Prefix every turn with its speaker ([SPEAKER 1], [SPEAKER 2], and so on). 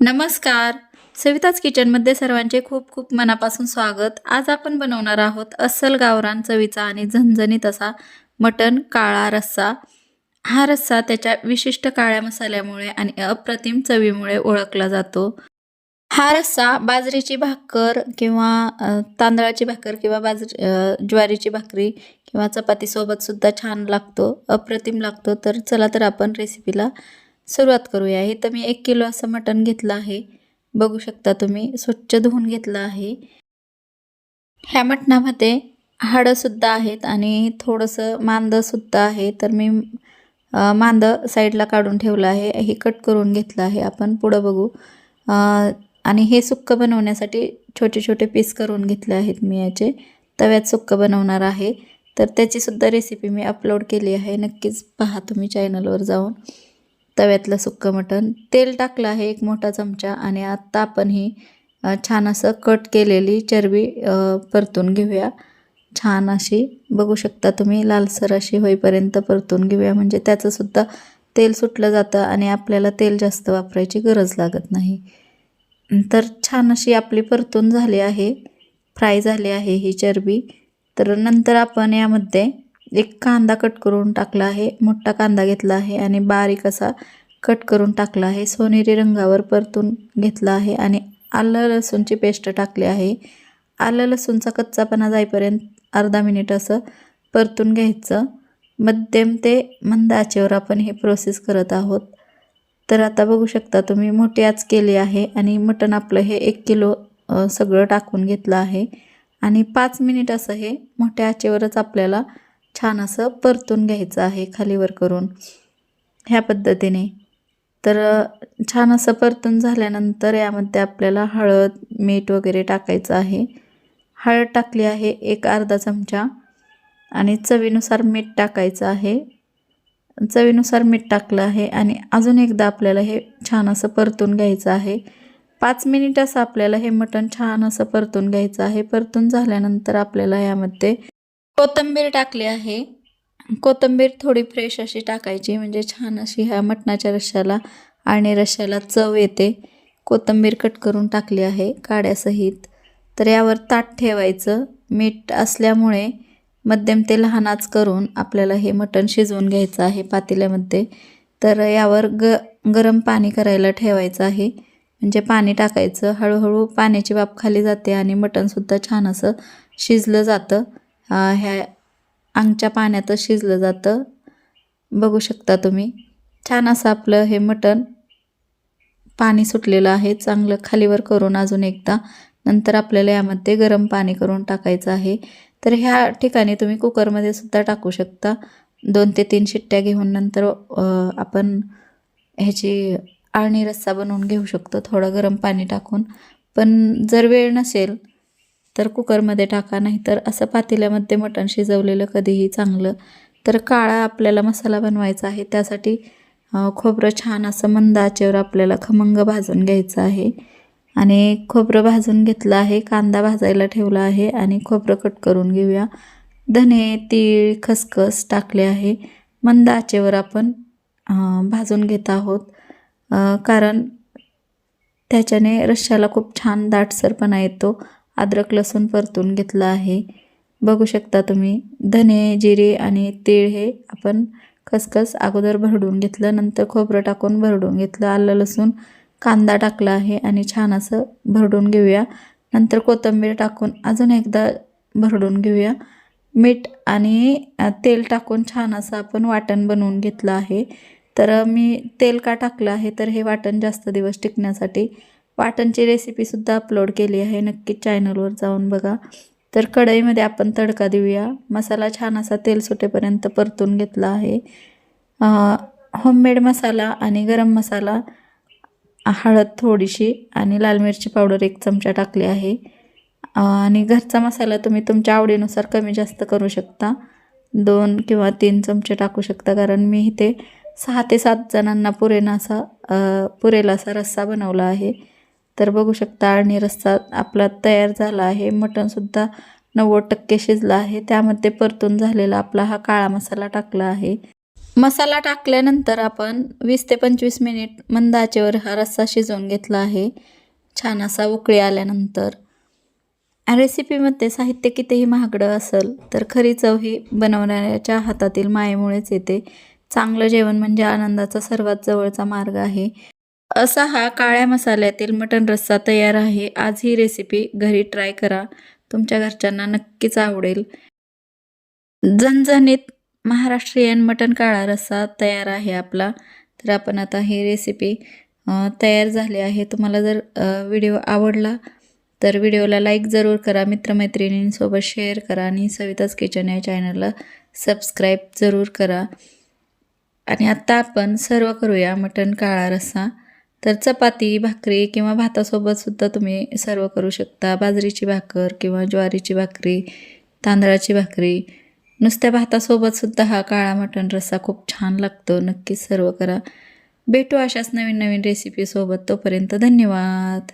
[SPEAKER 1] नमस्कार. सविताज किचनमध्ये सर्वांचे खूप खूप मनापासून स्वागत. आज आपण बनवणार आहोत अस्सल गावरान चवीचा आणि झणझणीत असा मटण काळा रस्सा. हा रस्सा त्याच्या विशिष्ट काळ्या मसाल्यामुळे आणि अप्रतिम चवीमुळे ओळखला जातो. हा रस्सा बाजरीची भाकर किंवा तांदळाची भाकर किंवा बाजरी ज्वारीची भाकरी किंवा चपातीसोबतसुद्धा छान लागतो अप्रतिम लागतो. तर चला तर आपण रेसिपीला सुरुवात करूया. इथं मी एक किलो असं मटण घेतलं आहे. बघू शकता तुम्ही स्वच्छ धुवून घेतलं आहे. ह्या मटणामध्ये हाडंसुद्धा आहेत आणि थोडंसं मांदंसुद्धा आहे. तर मी मांदं साईडला काढून ठेवलं आहे. हे कट करून घेतलं आहे. आपण पुढं बघू. आणि हे सुक्कं बनवण्यासाठी छोटे छोटे पीस करून घेतले आहेत मी याचे. तव्यात सुक्कं बनवणार आहे. तर त्याचीसुद्धा रेसिपी मी अपलोड केली आहे. नक्कीच पहा तुम्ही चॅनलवर जाऊन. तव्यातलं सुक्कं मटण. तेल टाकलं आहे एक मोठा चमचा आणि आत्ता आपण ही छान असं कट केलेली चरबी परतून घेऊया. छान अशी बघू शकता तुम्ही लालसर अशी होईपर्यंत परतून घेऊया. म्हणजे त्याचंसुद्धा तेल सुटलं जातं आणि आपल्याला तेल जास्त वापरायची गरज लागत नाही. तर छान अशी आपली परतून झाली आहे फ्राय झाली आहे ही चरबी. तर नंतर आपण यामध्ये एक कांदा कट करून टाकला आहे मोठा कांदा घेतला आहे आणि बारीक असा कट करून टाकला आहे. सोनेरी रंगावर परतून घेतला आहे आणि आलं लसूणची पेस्ट टाकली आहे. आलं लसूणचा कच्चापणा जाईपर्यंत अर्धा मिनिट असं परतून घ्यायचं. मध्यम ते मंद आचेवर आपण हे प्रोसेस करत आहोत. तर आता बघू शकता तुम्ही मोठी आच केली आहे आणि मटण आपलं हे एक किलो सगळं टाकून घेतलं आहे. आणि पाच मिनिट असं हे मोठ्या आचेवरच आपल्याला छान असं परतून घ्यायचं आहे खालीवर करून. ह्या पद्धतीने. तर छान असं परतून झाल्यानंतर यामध्ये आपल्याला हळद मीठ वगैरे टाकायचं आहे. हळद टाकली आहे एक अर्धा चमचा आणि चवीनुसार मीठ टाकायचं आहे. चवीनुसार मीठ टाकलं आहे आणि अजून एकदा आपल्याला हे छान असं परतून घ्यायचं आहे. पाच मिनिट असं आपल्याला हे मटण छान असं परतून घ्यायचं आहे. परतून झाल्यानंतर आपल्याला यामध्ये कोथिंबीर टाकली आहे. कोथिंबीर थोडी फ्रेश अशी टाकायची म्हणजे छान अशी ह्या मटणाच्या रश्श्याला आणि रश्श्याला चव येते. कोथिंबीर कट करून टाकली आहे काड्यासहित तर यावर ताट ठेवायचं. मीठ असल्यामुळे मध्यम ते लहानाच करून आपल्याला हे मटण शिजवून घ्यायचं आहे पातेल्यामध्ये. तर यावर ग गरम पाणी करायला ठेवायचं आहे. म्हणजे पाणी टाकायचं. हळूहळू पाण्याची वाफ खाली जाते आणि मटणसुद्धा छान असं शिजलं जातं. ह्या अंगच्या पाण्यातच शिजलं जातं. बघू शकता तुम्ही. छान असं आपलं हे मटण पाणी सुटलेलं आहे. चांगलं खालीवर करून अजून एकदा. नंतर आपल्याला यामध्ये गरम पाणी करून टाकायचं आहे. तर ह्या ठिकाणी तुम्ही कुकरमध्ये सुद्धा टाकू शकता. दोन ते तीन शिट्ट्या घेऊन नंतर आपण ह्याची आळणी रस्सा बनवून घेऊ शकतो. थोडं गरम पाणी टाकून. पण जर वेळ नसेल तर कुकरमध्ये टाका नाहीतर असं पातेल्यामध्ये मटण शिजवलेलं कधीही चांगलं. तर काळा आपल्याला मसाला बनवायचा आहे. त्यासाठी खोबरं छान असं मंद आचेवर आपल्याला खमंग भाजून घ्यायचं आहे. आणि खोबरं भाजून घेतलं आहे कांदा भाजायला ठेवला आहे आणि खोबरं कट करून घेऊया. धने तीळ खसखस टाकले आहे. मंद आचेवर आपण भाजून घेत आहोत. कारण त्याच्याने रश्श्याला खूप छान दाटसरपणा येतो. अद्रक लसूण परतून घेतलं आहे. बघू शकता तुम्ही धने जिरे आणि तीळ हे आपण खसखस अगोदर भरडून घेतलं नंतर खोबरं टाकून भरडून घेतलं आलं लसूण कांदा टाकला आहे आणि छान असं भरडून घेऊया. नंतर कोथिंबीर टाकून अजून एकदा भरडून घेऊया. मीठ आणि तेल टाकून छान असं आपण वाटण बनवून घेतलं आहे. तर मी तेल का टाकलं आहे तर हे वाटण जास्त दिवस टिकण्यासाठी वाटणची रेसिपीसुद्धा अपलोड केली आहे. नक्कीच चॅनलवर जाऊन बघा. तर कढईमध्ये आपण तडका देऊया. मसाला छान असा तेल सुटेपर्यंत परतून घेतला आहे. होममेड मसाला आणि गरम मसाला हळद थोडीशी आणि लाल मिरची पावडर एक चमचा टाकली आहे. आणि घरचा मसाला तुम्ही तुमच्या आवडीनुसार कमी जास्त करू शकता. दोन किंवा तीन चमचे टाकू शकता. कारण मी इथे सहा ते सात जणांना पुरेना असा पुरेला पुरेल असा रस्सा बनवला आहे. तर बघू शकता आणि रस्सा आपला तयार झाला आहे. मटणसुद्धा नव्वद टक्के शिजला आहे. त्यामध्ये परतून झालेला आपला हा काळा मसाला टाकला आहे. मसाला टाकल्यानंतर आपण वीस ते पंचवीस मिनिट मंद आचेवर हा रस्सा शिजवून घेतला आहे. छान असा उकळी आल्यानंतर. रेसिपीमध्ये साहित्य कितीही महागडं असेल तर खरी चव ही बनवणाऱ्याच्या हातातील मायेमुळेच येते. चांगलं जेवण म्हणजे आनंदाचा सर्वात जवळचा मार्ग आहे. असा हा काळ्या मसाल्यातील मटण रस्सा तयार आहे. आज ही रेसिपी घरी ट्राय करा. तुमच्या घरच्यांना नक्कीच आवडेल. झणझणीत महाराष्ट्रीयन मटण काळा रस्सा तयार आहे आपला. तर आपण आता ही रेसिपी तयार झाली आहे. तुम्हाला जर व्हिडिओ आवडला तर व्हिडिओला लाईक जरूर करा. मित्रमैत्रिणींसोबत शेअर करा आणि सविताच किचन या चॅनलला सबस्क्राईब जरूर करा. आणि आत्ता आपण सर्व करूया मटण काळा रस्सा. तर चपाती भाकरी किंवा भातासोबत सुद्धा तुम्ही सर्व करू शकता. बाजरीची भाकर किंवा ज्वारीची भाकरी तांदळाची भाकरी. नुसत्या भातासोबत सुद्धा हा काळा मटण रस्सा खूप छान लागतो. नक्कीच सर्व करा. भेटू अशाच नवीन नवीन रेसिपीसोबत तोपर्यंत धन्यवाद.